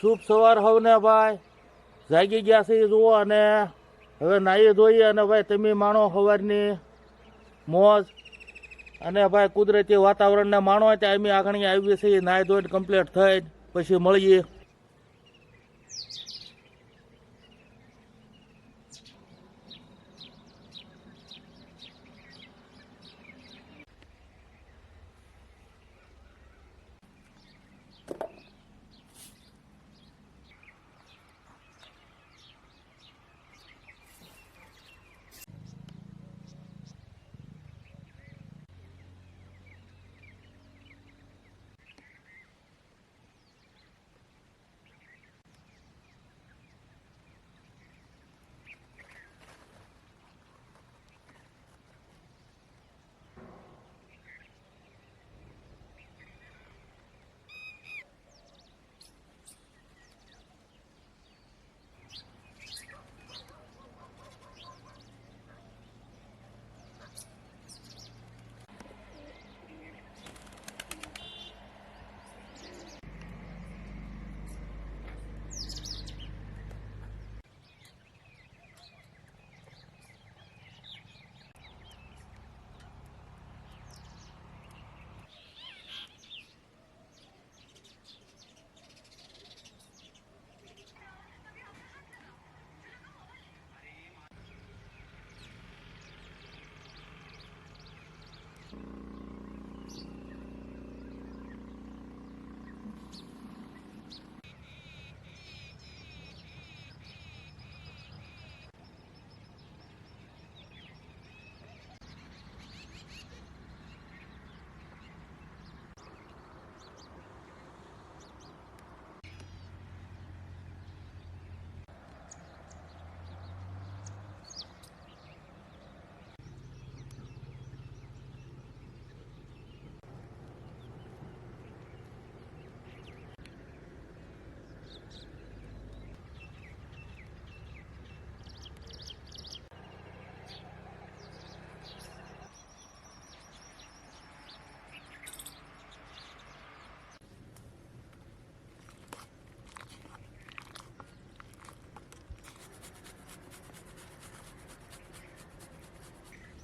શુભ સવાર હવને ભાઈ. જાગી ગયા છે એ જુઓ અને હવે નાહી ધોઈ અને ભાઈ તમે માણો સવારની મોજ. અને ભાઈ કુદરતી વાતાવરણને માણો ત્યાં અમે આગળ આવીએ છીએ, નાહી ધોઈને કમ્પ્લીટ થઈ પછી મળીએ.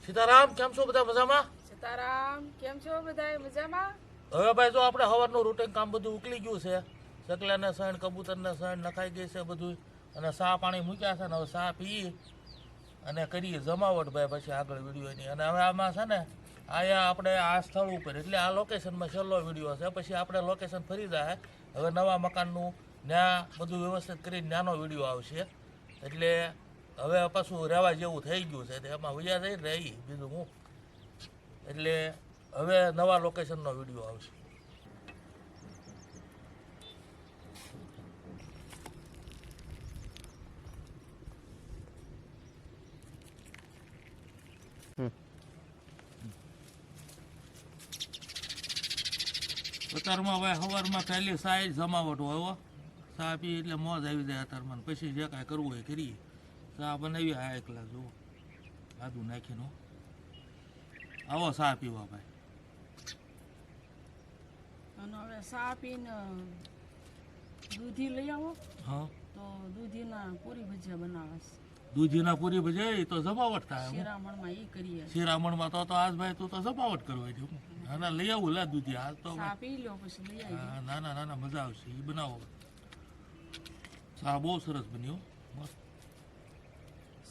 સીતારામ કેમ છો બધા મજામાં? સીતારામ કેમ છો બધા મજામાં? હવે ભાઈ જો આપણે સવારનું રૂટીન કામ બધું ઉકલી ગયું છે સકલાને સણ કબૂતરને સણ નખાઈ ગઈ છે બધું અને સા પાણી મૂક્યા છે ને હવે સા પી અને કરીએ જમાવટ ભાઈ પછી આગળ વિડીયોની. અને હવે આમાં છે ને આયા આપણે આ સ્થળ ઉપર એટલે આ લોકેશનમાં છેલ્લો વીડિયો છે પછી આપણે લોકેશન ફરી જાય. હવે નવા મકાનનું ત્યાં બધું વ્યવસ્થિત કરીને નાનો વીડિયો આવશે. એટલે હવે પાછું રહેવા જેવું થઈ ગયું છે. એમાં વૈયા થઈ રહી બીજું હું. એટલે હવે નવા લોકેશનનો વીડિયો આવશે. અત્યારમાં ભાઈ સવારમાં પહેલી સાઈ જમાવટ હોય ચા પી એટલે મોજ આવી જાય અત્યારમાં. પછી જે કાંઈ કરવું હોય એ કરીએ. ચા બનાવી આ એકલા જુઓ. આદુ નાખીને. આવો ચા પીવા ભાઈ. અને હવે ચા પીને દૂધી લઈ આવો. હા. તો દૂધીના પૂરી ભજીયા બનાવે દૂધીના પૂરી ભજે તો જમાવટ થાય. શિરામણમાં એ કરીએ. શિરામણમાં તો તો આજ ભાઈ તું તો જમાવટ કરવા દઉં ના લઈ આવું લા દૂધી આજ તો ચા પી લો પછી લઈ આવીએ. હા, ના ના ના ના મજા આવશે એ બનાવો. ચા બહુ સરસ બન્યો મસ્ત.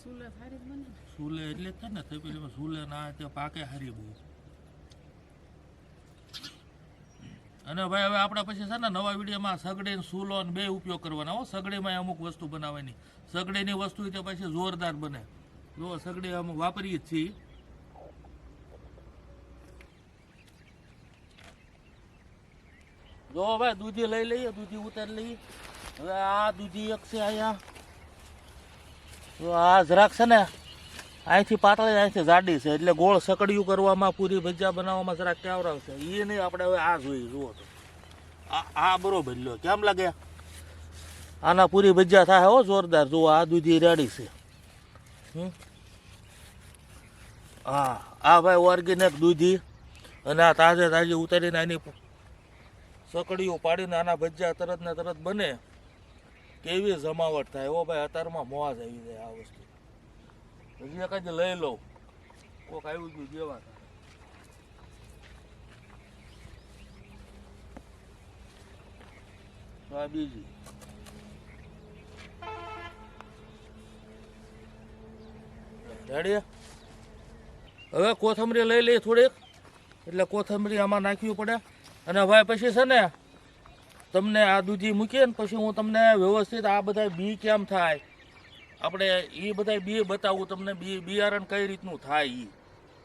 સુલે એટલે જ ને પછી સુલે ના તે પાકે હારી બહુ. અને ભાઈ હવે આપણે પછી છે ને, નવા વિડીયોમાં સગડી ને સૂલો ને બે ઉપયોગ કરવાના હો. સગડીમાં અમુક વસ્તુ બનાવવાની. સગડીની વસ્તુ તે પછી જોરદાર બને. જો સગડી અમુક વાપરીએ જ છીએ. જો ભાઈ દૂધી લઈ લઈએ, દૂધી ઉતારી લઈએ. હવે આ દૂધી એક છે અહીંયા. તો આ જરાક છે ને. અહીંથી પાતળી અહીંથી જાડી છે, એટલે ગોળ સકડિયું કરવામાં, પૂરી ભજીયા બનાવવામાં જરાક કેવરાવશે એ નહીં, આપણે હવે આ જોઈએ, જુઓ તો. આ આ બરોબર લ્યો, કેમ લાગે? આના પૂરી ભજીયા થાય હો જોરદાર, જુઓ, આ દૂધી રેડી છે. હા આ ભાઈ ઓર્ગેનિક દૂધી, અને આ તાજે તાજી ઉતારીને આની સકડીઓ પાડીને આના ભજીયા તરત ને તરત બને. કેવી જમાવટ થાય? એવો ભાઈ અત્યારમાં મોજ આવી જાય આ વસ્તુ. હજી જ લઈ લઉં. કોક આવ્યું ગયું દેવા આ બીજી. હવે કોથમરી લઈ લઈ થોડીક. એટલે કોથમરી આમાં નાખવી પડે. અને હવે પછી છે ને તમને આ દૂધી મૂકીએ ને પછી હું તમને વ્યવસ્થિત આ બધા બી કેમ થાય? આપણે એ બધા બી બતાવું તમને બી બિયારણ કઈ રીતનું થાય એ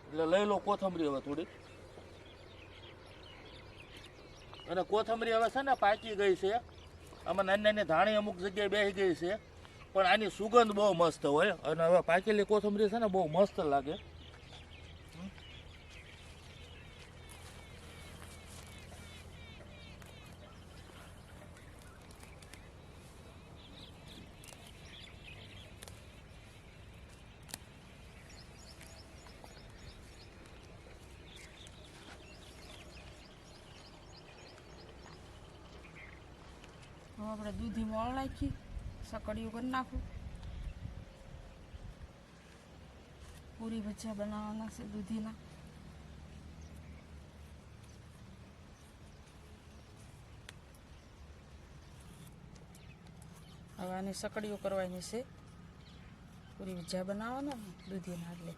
એટલે લઈ લો કોથમરી હવે થોડી. અને કોથમરી હવે છે ને પાકી ગઈ છે. આમાં નાની નાની ધાણી અમુક જગ્યાએ બેસી ગઈ છે. પણ આની સુગંધ બહુ મસ્ત હોય. અને હવે પાકેલી કોથમરી છે ને બહુ મસ્ત લાગે. હવે આપણે દૂધી મોળ નાખી સકડીઓ કરી નાખું. પૂરી ભજીયા બનાવવાના છે દૂધીના. હવે આની સકડીઓ કરવાની છે. પૂરી ભજીયા બનાવવાના દૂધીના એટલે.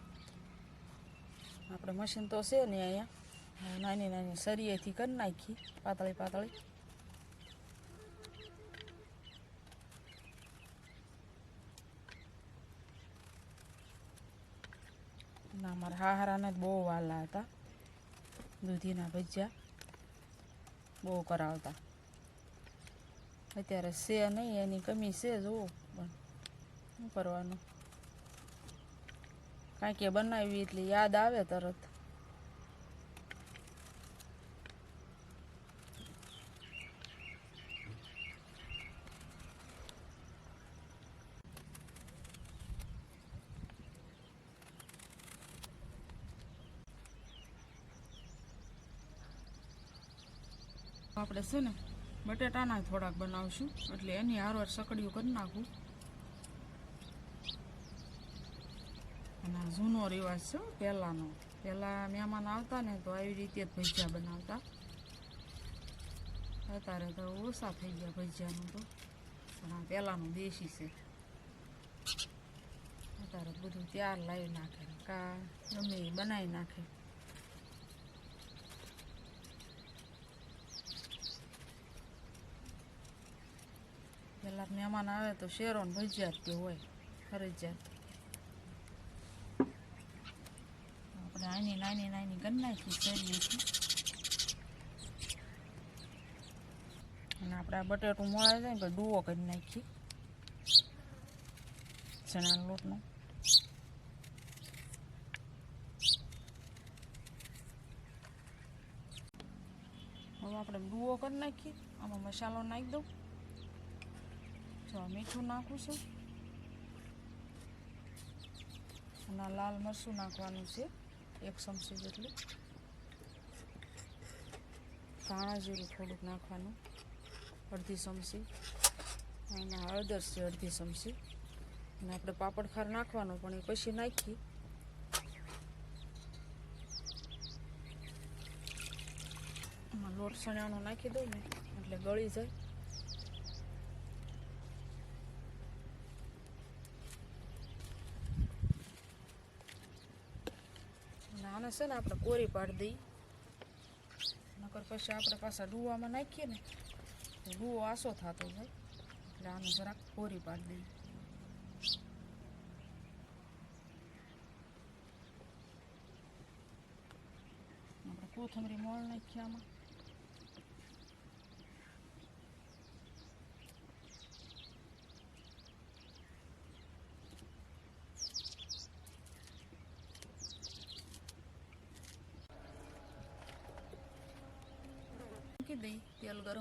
આપણે મશીન તો છે ને અહીંયા. નાની નાની સરિયેથી કરી નાખી પાતળી પાતળી ના મારા હાહારાને જ બહુ વાલા હતા. દૂધીના ભજીયા બહુ કરાવતા. અત્યારે છે નહીં, એની કમી છે જુઓ પણ શું કરવાનું? કાંઈક એ બનાવી એટલે યાદ આવે તરત. આપણે છે ને બટેટાના થોડાક બનાવશું. એટલે એની હારવાર સકડીયું કરી નાખું. અને આ જૂનો રિવાજ છે પહેલાંનો. પહેલાં મહેમાન આવતા ને તો આવી રીતે જ ભજીયા બનાવતા. અત્યારે તો ઓછા થઈ ગયા ભજીયાનું તો. પણ આ પહેલાંનું દેશી છે. અત્યારે બધું ત્યાર લાવી નાખે. કા ગમે બનાવી નાખે. મહેમાન આવે તો શેરો ને કે જ હોય, ફરજિયાત. આપણે આની નાની નાની કરી નાખી છીએ. અને આપણે આ બટેટું મળાઈ જાય ને ડૂવો કરી નાખી ચણાના લોટનો. આપણે ડૂવો કરી નાખીએ. આમાં મસાલો નાખી દઉં. જો મીઠું નાખું છું. અને લાલ મરચું નાખવાનું છે, એક ચમચી જેટલું. ધાણા જીરું થોડુંક નાખવાનું, અડધી ચમચી. અને હળદર છે, અડધી ચમચી. અને આપણે પાપડ ખાર નાખવાનો, પણ એ પછી નાખી લોટ સણાનો નાખી દઉં ને, એટલે ગળી જાય. અને આને છે ને આપણે કોરી પાડી દઈ નકર પછી આપણે પાછા ડુવામાં નાખીએ ને, તો ડુવો આસો થતો જાય. એટલે આને જરાક કોરી પાડી દઈએ. આપણે કોથમરી મોળ નાખીએ આમાં.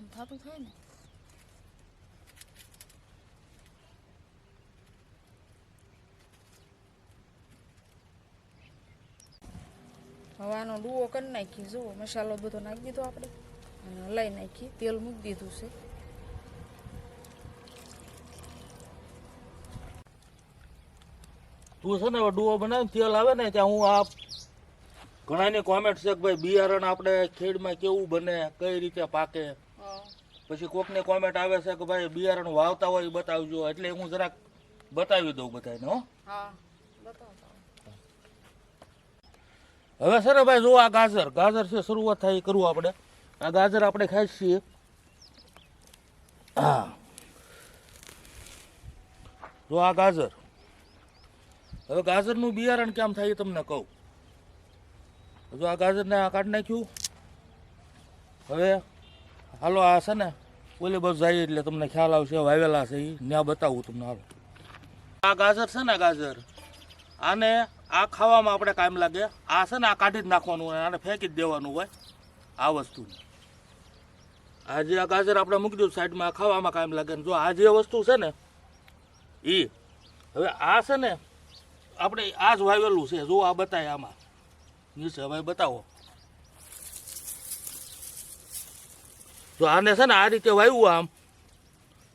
ગરમ થતું થાય ને હવાનો ડૂવો કરી નાખી જુઓ મસાલો બધો નાખી દીધો આપણે. અને હલાવી નાખી તેલ મૂકી દીધું છે. તું છે ને હવે બનાવીને તેલ આવે ને ત્યાં હું આપ ઘણા ઘણાની કોમેન્ટ છે કે ભાઈ બિયારણ આપણે ખેડમાં કેવું બને કઈ રીતે પાકે. પછી કોકને કોમેન્ટ આવે છે કે ભાઈ બિયારણ વાવતા હોય બતાવજો. એટલે હું જરાક બતાવી દઉં બધાને હો. હવે સર ભાઈ જો આ ગાજર ગાજર છે શરૂઆત થાય એ કરવું આપણે. આ ગાજર આપણે ખાઈ છીએ. હા. જો આ ગાજર. હવે ગાજરનું બિયારણ કેમ થાય એ તમને કહું. જો આ ગાજરને આ કાઢી નાખ્યું. હવે હાલો, આ છે ને, ઓલી બસ જાય એટલે તમને ખ્યાલ આવશે વાવેલા છે એ ત્યાં બતાવું તમને હાલો. આ ગાજર છે ને ગાજર, આને આ ખાવામાં આપણે કાયમ લાગે. આ છે ને આ કાઢી જ નાખવાનું હોય, આને ફેંકી જ દેવાનું હોય, આ વસ્તુને. આ જે આ ગાજર આપણે મૂકી દઉં સાઈડમાં ખાવામાં કાયમ લાગે જો આ જે વસ્તુ છે ને એ હવે આ છે ને, આપણે આ જ વાવેલું છે. જો આ બતાય આમાં. નીચે, હવે બતાવો. જો આને છે ને આ રીતે વાવ્યું આમ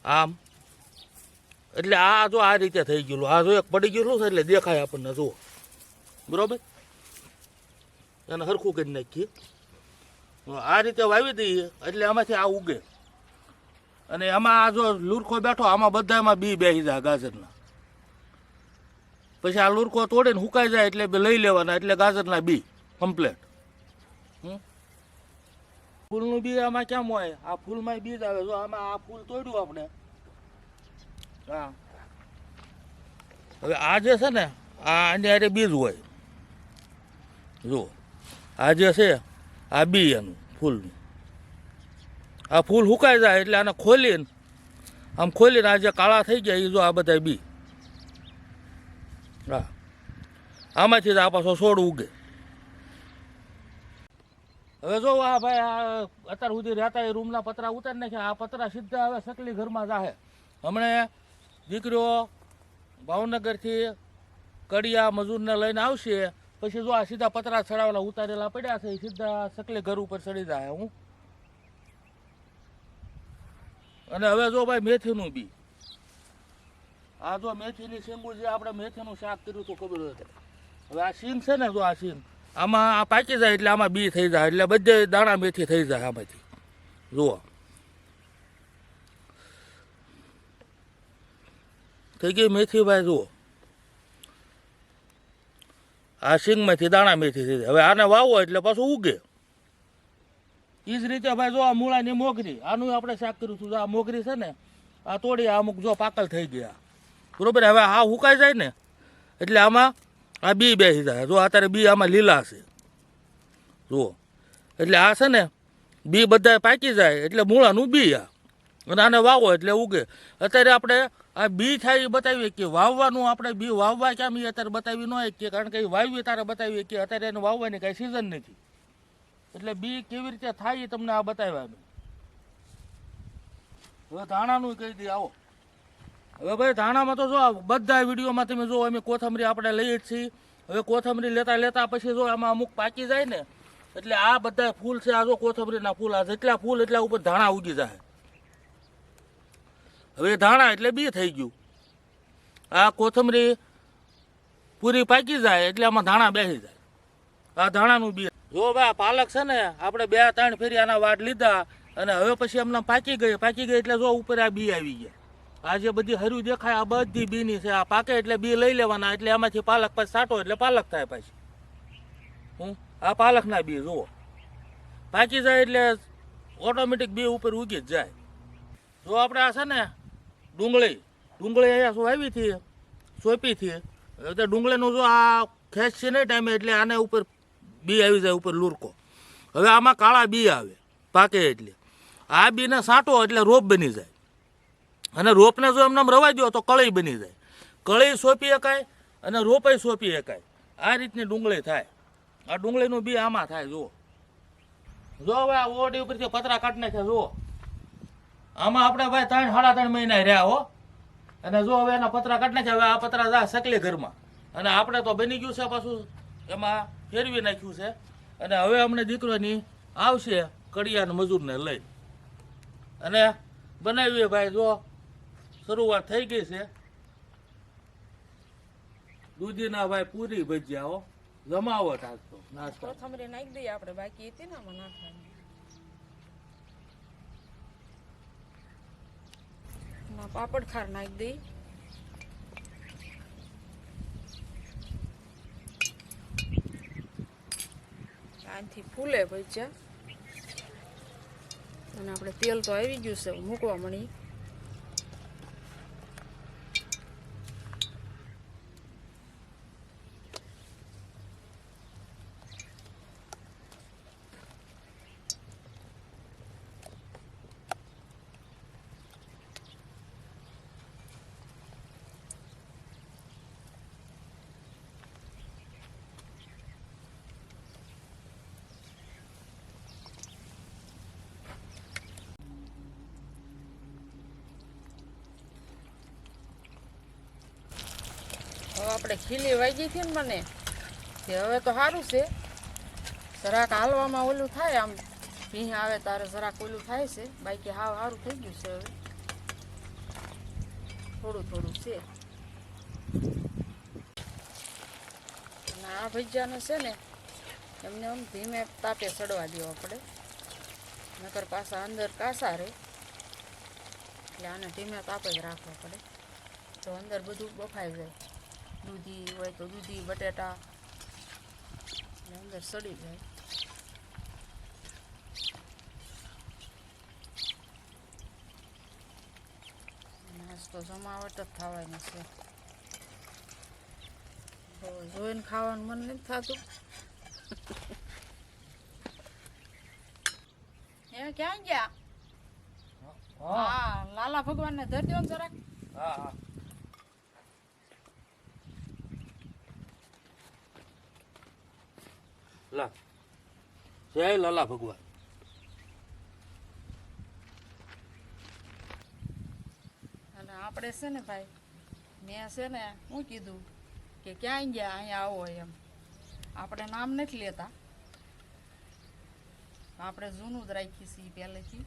આમ. એટલે આ જો આ રીતે થઈ ગયેલું. આ જો એક પડી ગયેલું છે એટલે દેખાય આપણને, જુઓ. બરોબર? એને સરખું કરી નાખીએ. આ રીતે વાવી દઈએ, એટલે આમાંથી આ ઉગે. અને એમાં આ જો લુરખો બેઠો, આમાં બધા એમાં બી બેસી જાય ગાજરના. પછી આ લુરખો તોડીને સુકાઈ જાય એટલે લઈ લેવાના, એટલે ગાજરના બી કમ્પ્લેટ ફૂલનું બી આમાં કેમ હોય? આ ફૂલમાં બીજ આવે. જો આમાં આ ફૂલ તોડ્યું આપણે. હા. હવે આ જે છે ને, આ આની હારે બીજ હોય. જુઓ. આ જે છે, આ બી એનું ફૂલનું. આ ફૂલ સુકાઈ જાય એટલે આને ખોલીને, આમ ખોલીને આ જે કાળા થઈ ગયા એ જો આ બધા બી. હા. આમાંથી જ આ પાછો છોડ ઉગે. હવે જો આ ભાઈ, આ અત્યાર સુધી રહેતા એ રૂમના પતરા ઉતારી નાખ્યા. આ પતરા સીધા હવે સકલી ઘરમાં જાહે. હમણે દીકરીઓ ભાવનગરથી કડિયા મજૂરને લઈને આવશે, પછી જો આ સીધા પતરા ચડાવેલા ઉતારેલા પડ્યા છે, એ સીધા સકલી ઘર ઉપર ચડી જાય હું. અને હવે જો ભાઈ મેથીનું બી. આ જો મેથીની શીંગું જે આપણે મેથીનું શાક કર્યું તો ખબર હવે આ શીંગ છે ને જો આ શીંગ આમાં આ પાકી જાય એટલે આમાં બી થઈ જાય, એટલે બધે દાણા મેથી થઈ જાય આમાંથી. જુઓ. થઈ ગઈ મેથી ભાઈ, જુઓ. આ શીંગમાંથી દાણા મેથી થઈ જાય. હવે આને વાવો એટલે પાછું ઉગે. એ જ રીતે ભાઈ જો આ મૂળાની મોગરી. આનું આપણે શાક કર્યું હતું આ મોગરી છે ને, આ તોડી અમુક જો પાકલ થઈ ગયા. બરોબર? હવે આ હુકાઈ જાય ને, એટલે આમાં આ બી બેસી જાય. જો અત્યારે બી આમાં લીલા છે. જુઓ. એટલે આ છે ને, બી બધા પાકી જાય, એટલે મૂળાનું બી આ. અને આને વાવો એટલે ઉગે. અત્યારે આપણે આ બી થાય એ બતાવીએ કે વાવવાનું આપણે બી વાવવા કેમ એ અત્યારે બતાવી ન શકીએ, કારણ કે એ વાવીએ તારે બતાવીએ કે અત્યારે એને વાવવાની કાંઈ સિઝન નથી. એટલે બી કેવી રીતે થાય એ તમને આ બતાવ્યા મેં હવે ધાણાનું કહી દઈએ, આવો. હવે ભાઈ, ધાણામાં તો જો બધા વિડીયોમાં તમે જો અમે કોથમરી આપણે લઈએ છીએ. હવે કોથમરી લેતા લેતા પછી જો આમાં અમુક પાકી જાય ને, એટલે આ બધા ફૂલ છે, આ જો કોથમરીના ફૂલ, આ જેટલા ફૂલ એટલા ઉપર ધાણા ઉગી જાય. હવે ધાણા એટલે બી થઈ ગયું. આ કોથમરી પૂરી પાકી જાય, એટલે આમાં ધાણા બેસી જાય. આ ધાણાનું બી. જો ભાઈ પાલક છે ને, આપણે બે ત્રણ ફેરી આના વાટ લીધા અને હવે પછી એમને પાકી ગઈ પાકી ગઈ એટલે જો ઉપર આ બી આવી ગયા. આ જે બધી હરું દેખાય, આ બધી બીની છે, આ પાકે એટલે બી લઈ લેવાના, એટલે એમાંથી પાલક પછી સાટો, એટલે પાલક થાય પછી. હું? આ પાલકના બી, જુઓ. પાકી જાય એટલે ઓટોમેટિક બી ઉપર ઉગી જ જાય. જો આપણે આ છે ને, ડુંગળી ડુંગળી અહીંયા શું આવી હતી? સોંપી હતી. તો ડુંગળીનું જો આ ખેંચ છે નહીં ટાઈમે, એટલે આને ઉપર બી આવી જાય, ઉપર લુરકો. હવે આમાં કાળા બી આવે, પાકે એટલે. આ બીને સાંટો એટલે રોપ બની જાય. અને રોપને જો એમને રવા દો તો કળી બની જાય. કળી સોંપી શકાય અને રોપાઈ સોંપી શકાય. આ રીતની ડુંગળી થાય. આ ડુંગળીનું બી આમાં થાય, જુઓ. જો હવે આ ઓડી ઉપરથી પતરા કાઢી નાખ્યા, જુઓ. આમાં આપણે ભાઈ ત્રણ, સાડા ત્રણ મહિના રહ્યા, હો. અને જો હવે એના પતરા કાઢી નાખ્યા, હવે આ પતરા જા સકલી ઘરમાં. અને આપણે તો બની ગયું છે પાછું. એમાં ફેરવી નાખ્યું છે. અને હવે અમને દીકરોની આવશે કડિયાના મજૂરને લઈ અને બનાવીએ ભાઈ જો શરૂઆત થઈ ગઈ છે. દૂધીના ભાઈ પૂરી ભજીયાઓ જમાવટ આજ નાસ્તો. કોથમરી નાખી દઈએ આપણે, બાકી હતી ને આમાં નાખવાની. પાપડ ખાર નાખી દઈ આનથી ફૂલે ભજીયા. અને આપણે તેલ તો આવી ગયું છે, મૂકવા મળી. આપણે ખીલી વાગી હતી ને મને તે હવે તો સારું છે. જરાક હાલવામાં ઓલું થાય આમ, ભીહ આવે તારે જરાક ઓલું થાય છે. બાકી હાવ સારું થઈ ગયું છે હવે. થોડું થોડું છે. અને આ ભજીયાને છે ને, એમને આમ ધીમે તાપે ચડવા દેવો આપણે. નકર પાછા અંદર કાસા રહે એટલે આને ધીમે તાપે જ રાખવા પડે. તો અંદર બધું બફાઈ જાય. દૂધી હોય તો દૂધી બટેટા. અંદર સડી જાય. નાસ્તો જમાવટ જ થવાની છે. જોઈને ખાવાનું મન નથી થતું. એ ક્યાં ગયા? હા. લાલા ભગવાનને ધરી દો ને જરાક. હા હા. લા. જય લાલા ભગવાન. આપણે છે ને ભાઈ, મેં છે ને હું કીધું કે ક્યાં ગયા, અહીંયા આવો એમ. આપણે નામ નથી લેતા. આપણે જૂનું જ રાખીએ છીએ પહેલેથી.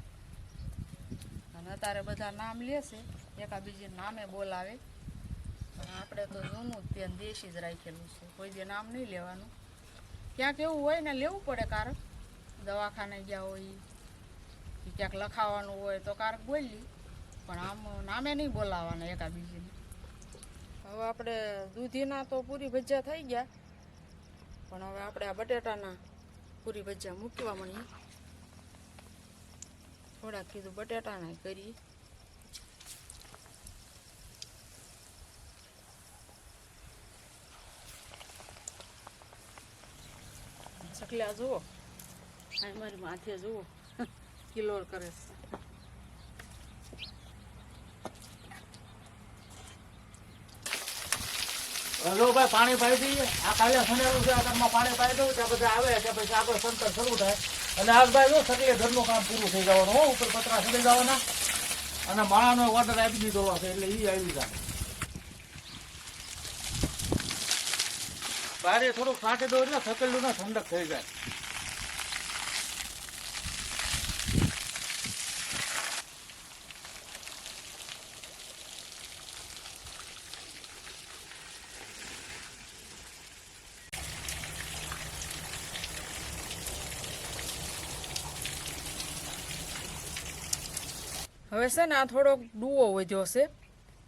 અને અત્યારે બધા નામ લેશે એકાબીજે નામે બોલાવે. આપણે તો જૂનું જ તે દેશી જ રાખેલું છે. કોઈ દે નામ નહીં લેવાનું. ક્યાંક એવું હોય ને લેવું પડે કારણ દવાખાને ગયા હોય કે ક્યાંક લખાવાનું હોય તો કારક બોલી. પણ આમ નામે નહીં બોલાવાના એકાબીજીને. હવે આપણે દૂધીના તો પૂરી ભજીયા થઈ ગયા. પણ હવે આપણે આ બટેટાના પૂરી ભજીયા મૂકવા મળીએ થોડાક કીધું બટેટાના કરીએ. ચકલ્યા જુઓ. મારી માથે જુઓ. કિલોર કરે છે. હલો ભાઈ પાણી પાઈ દઈએ. આ કાલે છે આ પાણી પાઈ દઉં ત્યાં બધા આવે ત્યાં પછી આગળ સંતર શરૂ થાય. અને આજ ભાઈ જો સકલે ઘરનું કામ પૂરું થઈ જવાનું હો ઉપર પતરા સડી જવાના. અને માળાનો ઓર્ડર આપી દીધો હશે એટલે એ આવી જાય. બારે થોડુંક ફાટી દો એટલે થકેલું ને ઠંડક થઈ જાય. હવે છે ને આ થોડોક ડૂવો વધ્યો છે.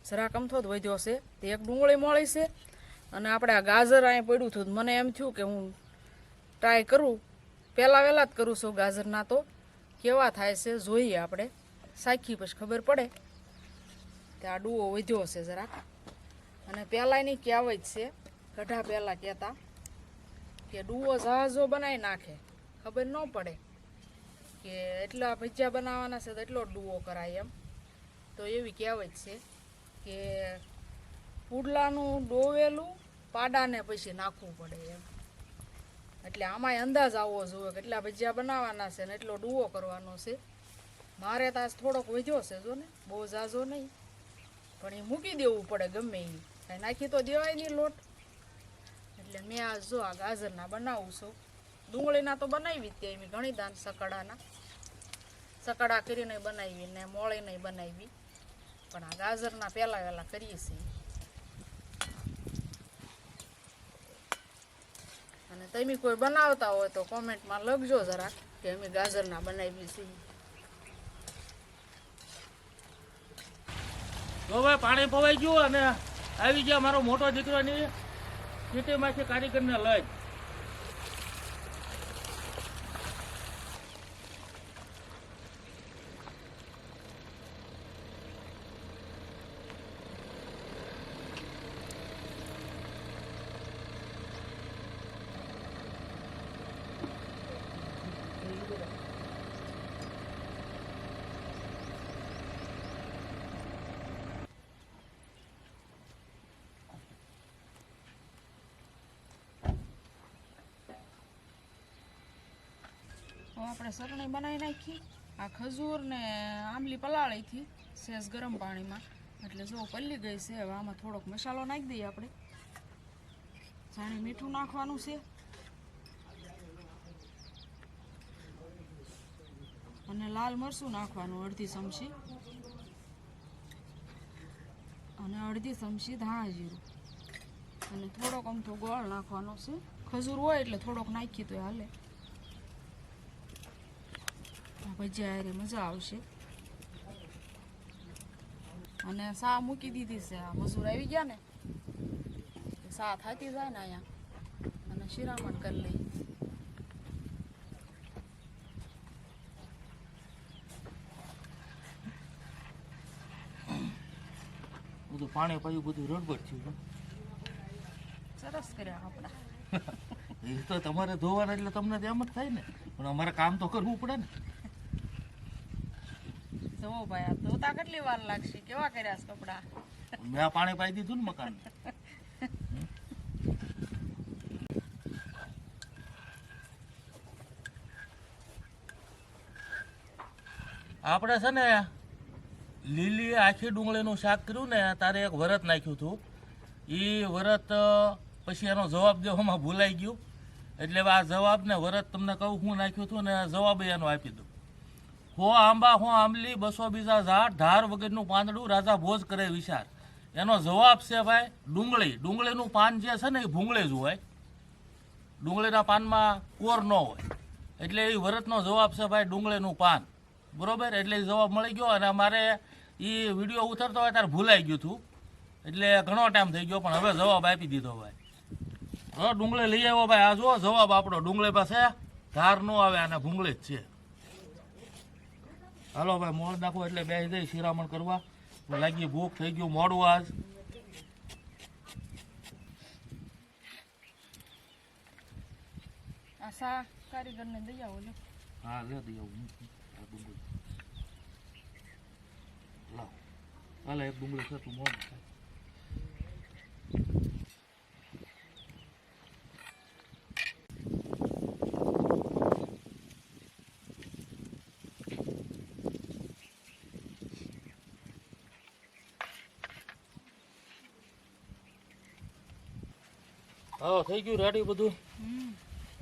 જરાક અમથો જ વધ્યો છે. તે એક ડુંગળી મળી છે. અને આપણે આ ગાજર અહીં પડ્યું હતું મને એમ થયું કે હું ટ્રાય કરું. પહેલાં વહેલા જ કરું છું ગાજરના તો. કેવા થાય છે જોઈએ આપણે. સાખી પછી ખબર પડે કે આ ડૂવો વધ્યો છે જરાક. અને પહેલાંની કહેવત છે. ગઢા પહેલાં કહેતા કે ડૂવો જહાજો બનાવી નાખે. ખબર ન પડે કે એટલા ભજીયા બનાવવાના છે તો એટલો ડૂવો કરાય એમ. તો એવી કહેવત છે કે પુડલાનું ડોવેલું, પાડાને પછી નાખવું પડે એમ. એટલે આમાંય અંદાજ આવવો જોઈએ કેટલા ભજીયા બનાવવાના છે ને એટલો ડૂવો કરવાનો છે. મારે તો આજ થોડોક વધ્યો છે જો ને, બહુ ઝાઝો નહીં. પણ એ મૂકી દેવું પડે ગમે એ કાંઈ નાખી તો દેવાય નહીં લોટ. એટલે મેં આ જો આ ગાજરના બનાવું છું. ડુંગળીના તો બનાવી જ ત્યાં ઘણી દાન સકડાના સકડા કરીને બનાવી ને મોળીને બનાવી. પણ આ ગાજરના પહેલાં વહેલાં કરીએ છીએ. તમે કોઈ બનાવતા હોય તો કોમેન્ટમાં લખજો જરાક કે અમે ગાજરના બનાવી છીએ. જો ભાઈ, પાણી પવાઈ ગયું અને આવી ગયા મારો મોટો દીકરાની ખેતીમાંથી કારીગરને લઈ હવે આપણે સરણી બનાવી નાખી. આ ખજૂર ને આંબલી પલાળી હતી સેજ ગરમ પાણીમાં. એટલે જો પલ્લી ગઈ છે, હવે આમાં થોડોક મસાલો નાખી દઈએ આપણે. જાણે મીઠું નાખવાનું છે. અને લાલ મરચું નાખવાનું અડધી ચમચી. અને અડધી ચમચી ધાણા જીરું. અને થોડોક અમથો ગોળ નાખવાનો છે. ખજૂર હોય એટલે થોડોક નાખી તો હાલે. ભજીયા મજા આવશે. અને સા મૂકી દીધી છે. આ મજૂર આવી ગયા ને સા થતી જાય ને અહીંયા. અને શિરામણ કરી લઈ. બધું પાણી પાયું બધું રડબડ થયું સરસ કર્યા આપણા. એ તો તમારે ધોવાના એટલે તમને તેમ એમ જ થાય ને. પણ અમારે કામ તો કરવું પડે ને. જુઓ ભાઈ, આ ધોતા કેટલી વાર લાગશે? કેવા કર્યા છે મેં પાણી પાઈ દીધું ને મકાન. આપણે છે ને લીલી આખી ડુંગળીનું શાક કર્યું ને, તારે એક વરત નાખ્યું હતું. એ વરત પછી એનો જવાબ દેવામાં ભૂલાઈ ગયું. એટલે આ જવાબ ને વરત તમને કહું, હું નાખ્યું હતું ને જવાબ એનો આપી દઉં. હો આંબા, હો આંબલી, બસો બીજા ઝાડ, ધાર વગરનું પાંદડું રાજા ભોજ કરે વિચાર. એનો જવાબ છે ભાઈ, ડુંગળી. ડુંગળીનું પાન જે છે ને એ ભૂંગળે જ હોય. ડુંગળીના પાનમાં કોર ન હોય. એટલે એ વરતનો જવાબ છે ભાઈ, ડુંગળીનું પાન. બરાબર? એટલે એ જવાબ મળી ગયો અને અમારે એ વીડિયો ઉતરતો હોય ત્યારે ભૂલાઈ ગયું હતું એટલે ઘણો ટાઈમ થઈ ગયો, પણ હવે જવાબ આપી દીધો ભાઈ. હવે ડુંગળી લઈ આવ્યો ભાઈ. આ જુઓ, જવાબ આપણો ડુંગળી પાસે ધાર ન આવે અને ભૂંગળી જ છે. હાલો ભાઈ મોડ નાખો એટલે બે જઈ શિરામણ કરવા. લાગી ભૂખ થઈ ગયું મોડું આજ. આ સા કારીગરને દઈ આવો લે હા લે દઈ આવું. આ ડુંગળી. લાવ. હાલે એક ડુંગળી છે તું મોડ હા, થઈ ગયું રેડી બધું.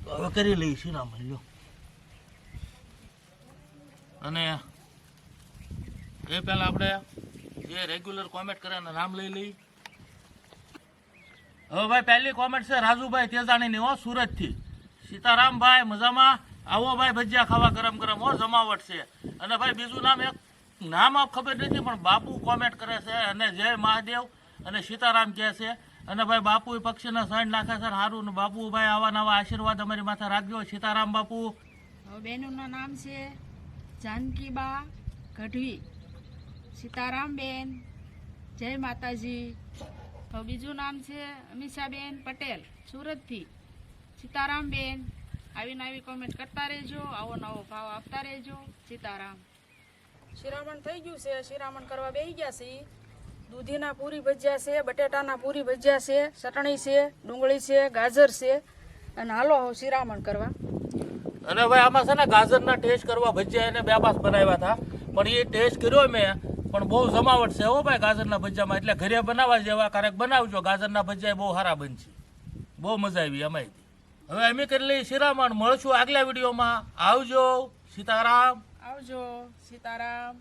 હવે કરી લઈશું રામ લ્યો. અને એ પહેલા આપણે જે રેગ્યુલર કોમેન્ટ કરે નામ લઈ લઈ હવે ભાઈ, પહેલી કોમેન્ટ છે રાજુભાઈ તેજાણીની, હો, સુરતથી. સીતારામભાઈ, મજામાં? આવો ભાઈ, ભજીયા ખાવા ગરમ ગરમ, હો, જમાવટ છે. અને ભાઈ, બીજું નામ એક, નામ આપ ખબર નથી, પણ બાપુ કોમેન્ટ કરે છે અને જય મહાદેવ અને સીતારામ કહે છે. અને ભાઈ બાપુ પક્ષીના સણ નાખે છે સારું ને બાપુ ભાઈ આવા નવા આશીર્વાદ અમારી માથે રાખજો સીતારામ બાપુ. હવે બહેનોના નામ છે જાનકીબા ગઢવી. સીતારામબેન જય માતાજી. હવે બીજું નામ છે અમીષાબેન પટેલ સુરતથી. સીતારામબેન આવીને આવી કોમેન્ટ કરતા રહેજો આવો નવો ભાવ આપતા રહેજો. સીતારામ. શિરામણ થઈ ગયું છે. શિરામણ કરવા બેસી ગયા છે દૂધીના પૂરી ભજીયા છે બટેટાના પૂરી ભજીયા છે ચટણી છે ડુંગળી છે ગાજર છે. અને હાલો હું શિરામણ કરવા. અને ભાઈ આમાં છે ને ગાજરના ટેસ્ટ કરવા ભજીયા એને બે પાસ બનાવ્યા હતા. પણ એ ટેસ્ટ કર્યો મેં પણ બહુ જમાવટ છે હો ભાઈ ગાજરના ભજીયામાં. એટલે ઘરે બનાવવા જેવા ક્યારેક બનાવજો ગાજરના ભજીયા બહુ સારા બનશે. બહુ મજા આવી અમારી હવે અમે કરી લઈએ શિરામણ મળશું આગલા વિડીયોમાં. આવજો સીતારામ. આવજો સીતારામ.